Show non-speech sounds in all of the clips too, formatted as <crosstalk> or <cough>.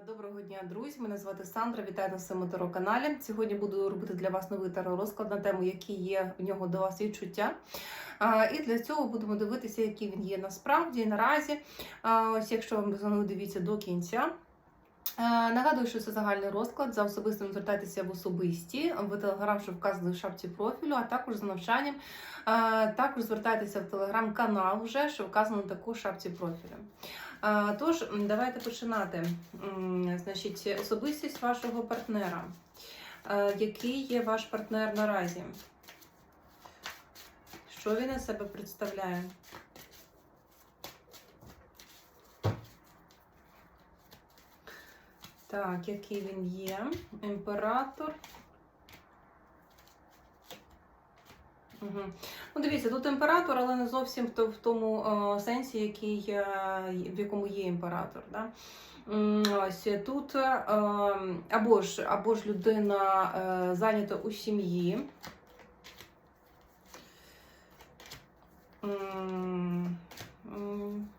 Доброго дня, друзі! Мене звати Сандра. Вітаю на своєму таро каналі. Сьогодні буду робити для вас новий таро розклад на тему, які є в нього до вас відчуття. І для цього будемо дивитися, який він є насправді наразі. Ось, якщо вам резонує, дивіться до кінця. Нагадую, що це загальний розклад. За особистим звертайтеся в особисті в телеграм, що вказано в шапці профілю, а також за навчанням. Також звертайтеся в телеграм-канал, вже що вказано також в шапці профілю. Тож, давайте починати. Значить, особистість вашого партнера. Який є ваш партнер наразі? Що він із себе представляє? Так, який він є? Імператор. Угу. Ну, дивіться, тут імператор, але не зовсім в тому е, сенсі, який, е, в якому є імператор. Да? Ось тут е, або ж, або ж людина зайнята у сім'ї.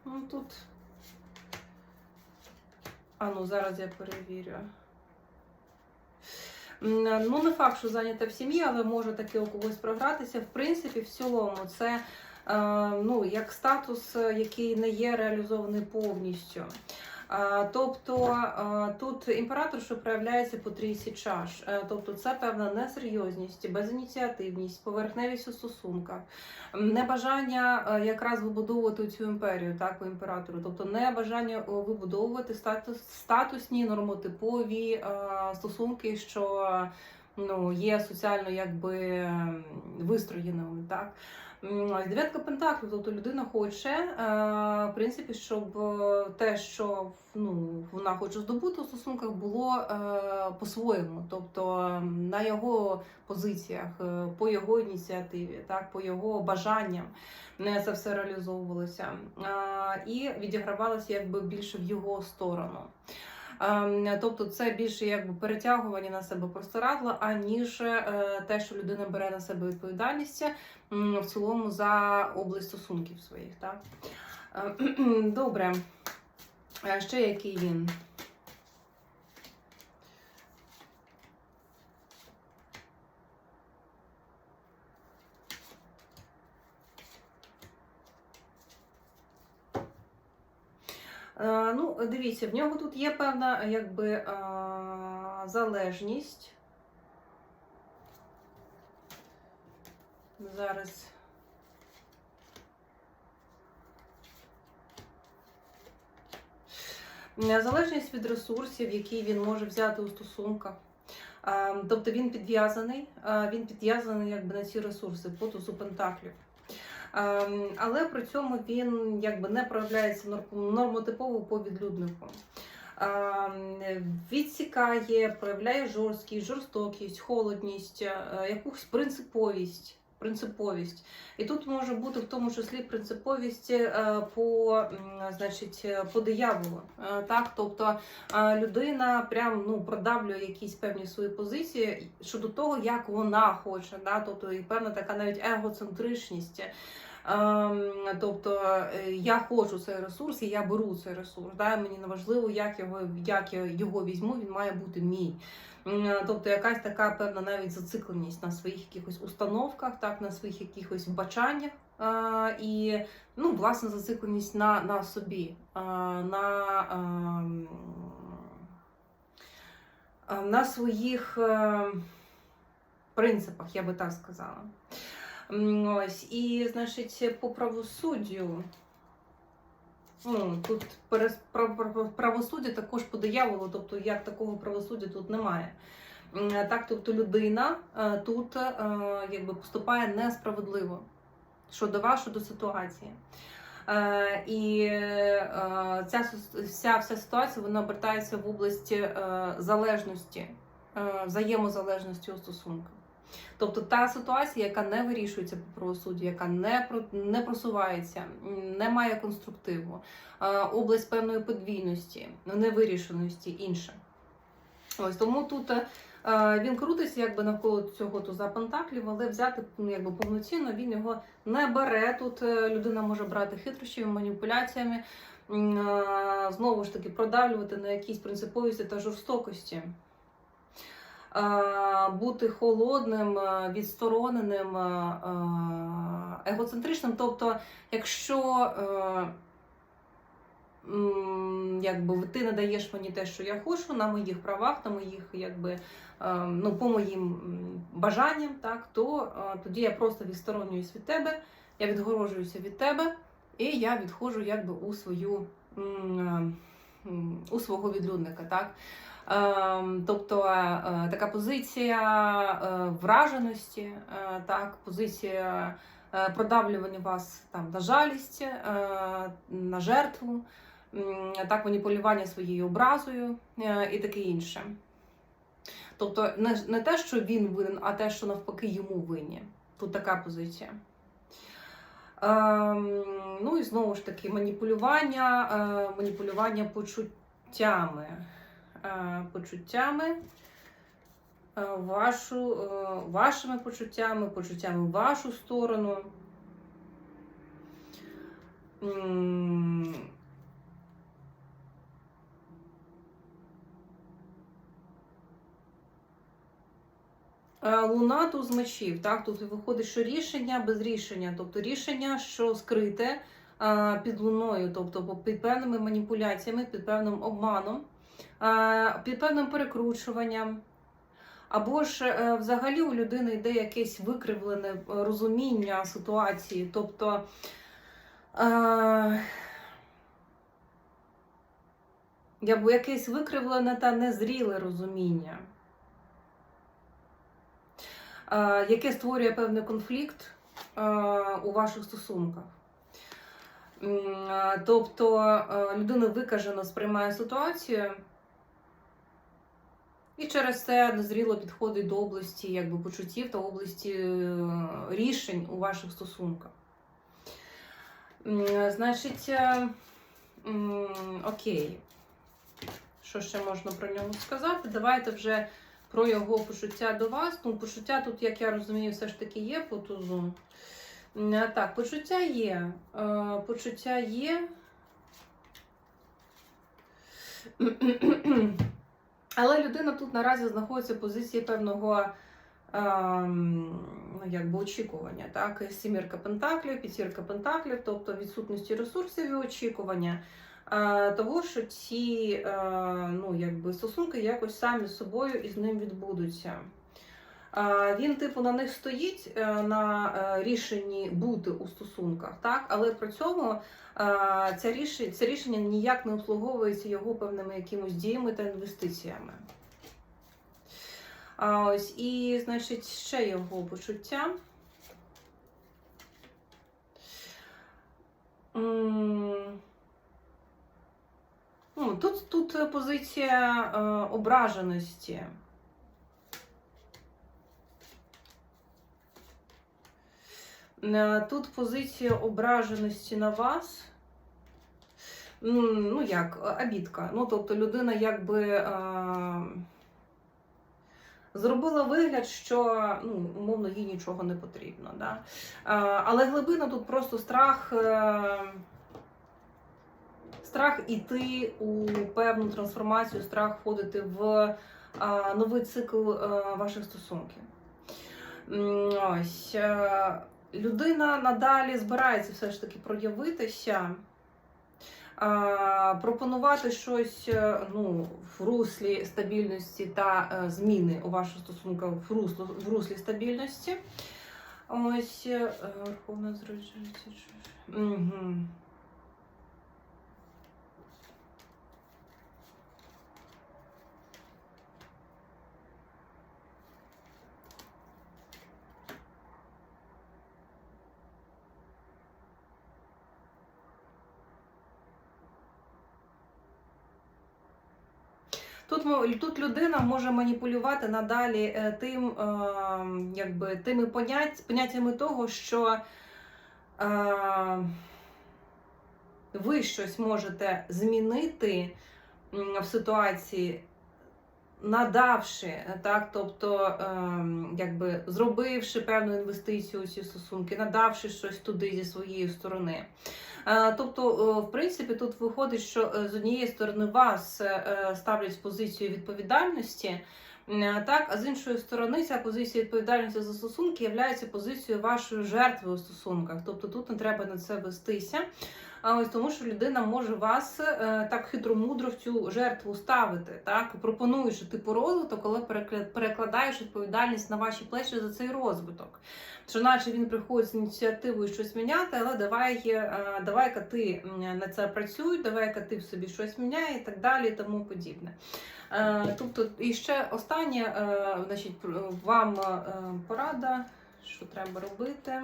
Ну, тут. А ну, зараз я перевірю. Ну, не факт, що зайнята в сім'ї, але може таки у когось програтися. В принципі, в цілому, це е, ну, як статус, е, який не є реалізований повністю. Тобто тут імператор, що проявляється по трійці чаш. Е, Тобто це певна несерйозність, безініціативність, поверхневість у стосунках, небажання е, якраз вибудовувати цю імперію, так, у імператору. Тобто небажання е, вибудовувати статус, статусні, нормотипові стосунки, що ну, є соціально якби вистроєними. Так? Дев'ятка пентаклів, тобто людина хоче, е, в принципі, щоб е, те, що ну, вона хоче здобути у стосунках, було е, по-своєму, тобто на його позиціях, по його ініціативі, так, по його бажанням не це все реалізовувалося. І відігравалося якби більше в його сторону. Ем, Тобто це більше якби перетягування на себе простирадла, аніж е, те, що людина бере на себе відповідальність в цілому за область стосунків своїх. Так? Е, <clears throat> Добре. Ще який він? Ну, дивіться, в нього тут є певна якби е, залежність. Зараз. Е, Залежність від ресурсів, які він може взяти у стосунках. Е, Тобто він підв'язаний, е, він підв'язаний якби на ці ресурси по тузу пентаклів. Ем, Але при цьому він якби не проявляється нор- нормотипово по відлюднику. Ем, Відсікає, проявляє жорсткість, жорстокість, холодність, е, якусь принциповість. Принциповість. І тут може бути в тому числі принциповість е, по, значить, е, по дияволу. Е, Так? Тобто людина прям ну, продавлює якісь певні свої позиції щодо того, як вона хоче. Да? Тобто і певна така навіть егоцентричність. Ем, Тобто я хочу цей ресурс, і я беру цей ресурс. Да? Мені не важливо, як його, як я його візьму, він має бути мій. М, Тобто якась така певна навіть зацикленість на своїх якихось установках, так, на своїх якихось вбачаннях. е, І ну, власне зацикленість на, на собі, е, на, ем, е, на своїх е, принципах, я би так сказала. Ось, і, значить, по правосуддю. Ну, тут правосуддя також по дияволу, тобто як такого правосуддя тут немає. Так, тобто людина е, тут е, якби поступає несправедливо щодо вас, щодо ситуації. І ця вся, вся ситуація вона обертається в області залежності, взаємозалежності у стосунках. Тобто та ситуація, яка не вирішується по правосуддю, яка не не просувається, не має конструктиву, область певної подвійності, невирішеності інша. Ось тому тут е, Він крутиться якби навколо цього туза пентаклів, але взяти ну, якби повноцінно він його не бере. Тут е, людина може брати хитрощами, маніпуляціями, е, знову ж таки продавлювати на якісь принциповісті та жорстокості. Е, Бути холодним, е, відстороненим, е, егоцентричним. Тобто, якщо якби ти не даєш мені те, що я хочу, на моїх правах, на моїх, якби ну, по моїм бажанням, так, то тоді я просто відсторонююсь від тебе, я відгорожуюся від тебе, і я відходжу якби у свою у свого відлюдника. Так? Е, Тобто е, така позиція е, враженості, е, так, позиція продавлювання вас там на жалість, на жертву, так, маніпулювання своєю образою і таке інше. Тобто не, те, що він винен, а те, що навпаки йому винні. Тут така позиція. Ем, ну і знову ж таки, маніпулювання, маніпулювання почуттями. Е, почуттями, е, вашу, е, вашими почуттями, почуттями вашу сторону. Луна туз мечів, так, тут виходить, що рішення без рішення, тобто рішення, що скрите під луною, тобто під певними маніпуляціями, під певним обманом, під певним перекручуванням. Або ж е, взагалі у людини йде якесь викривлене е, розуміння ситуації, тобто е, або якесь викривлене та незріле розуміння е, яке створює певний конфлікт е, у ваших стосунках. Тобто е, людина викажено сприймає ситуацію, і через це незріло підходить до області якби, почуттів та області е, рішень у ваших стосунках. Значить, е, окей. Що ще можна про нього сказати? Давайте вже про його почуття до вас. Ну, почуття тут, як я розумію, все ж таки є по тузу. А, Так, почуття є. Е, Почуття є. <clears throat> Але людина тут наразі знаходиться в позиції певного ем, ну, якби очікування. Так? Сімірка пентаклів, п'ятірка пентаклів, тобто відсутності ресурсів і очікування. Е, того, що ці е, ну, якби, стосунки якось самі з собою і з ним відбудуться. Він, типу, на них стоїть е, на е, рішенні бути у стосунках, так? але при цьому е, це рішення, це рішення ніяк не обслуговується його певними якимось діями та інвестиціями. А ось і, значить, ще його почуття. Ну, тут, тут позиція ображеності. Тут позиція ображеності на вас. Ну, як, обідка. Ну, тобто людина якби е, зробила вигляд, що ну, умовно їй нічого не потрібно. Да? Е, але глибина тут просто страх. Е, страх іти у певну трансформацію, страх входити в а, новий цикл а, ваших стосунків. Ось е, людина надалі збирається все ж таки проявитися, пропонувати щось е, ну, в руслі стабільності та е, зміни у ваших стосунках в руслі, в руслі стабільності. Ось Верховна зручність. Угу. Тут, тут людина може маніпулювати надалі е, тим, е, якби, тими понять, поняттями того, що а, ви щось можете змінити в ситуації надавши, так, тобто, ем, якби зробивши певну інвестицію у ці стосунки, надавши щось туди зі своєї сторони. Е, Тобто, е, в принципі, тут виходить, що е, з однієї сторони вас ставлять в позицію відповідальності. Так, а з іншої сторони, ця позиція відповідальності за стосунки є позицією вашої жертви у стосунках. Тобто тут не треба на це вестися. А ось тому, що людина може вас е, так хитромудро в цю жертву ставити, так пропонуючи типу розвиток, перекля- перекладаєш відповідальність на ваші плечі за цей розвиток. Що наче він приходить з ініціативою щось міняти, але давай, е, давай-ка ти на це працюй, давай-ка ти в собі щось міняй і так далі, і тому подібне. Е, Тобто, і ще останнє, значить, вам порада, що треба робити.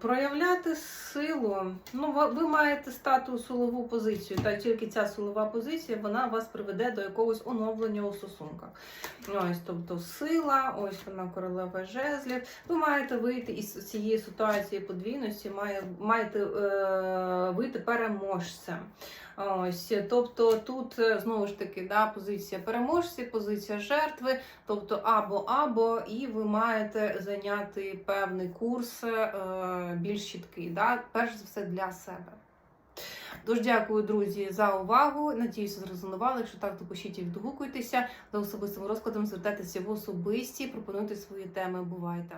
Проявляти силу. Ну, ви- маєте стати у силову позицію, та тільки ця силова позиція вона вас приведе до якогось оновлення у стосунках. Ось, тобто сила, ось вона королева жезлів. Ви маєте вийти із цієї ситуації подвійності, має, маєте е, вийти переможцем. Ось, тобто тут е, знову ж таки да, позиція переможця, позиція жертви, тобто або або, і ви маєте зайняти певний курс е, більш чіткий, да, перш за все для себе. Дуже дякую, друзі, за увагу. Надіюся, зрезонували. Якщо так, то пишіть і відгукуйтеся. За особистим розкладом звертайтеся в особисті, пропонуйте свої теми. Бувайте!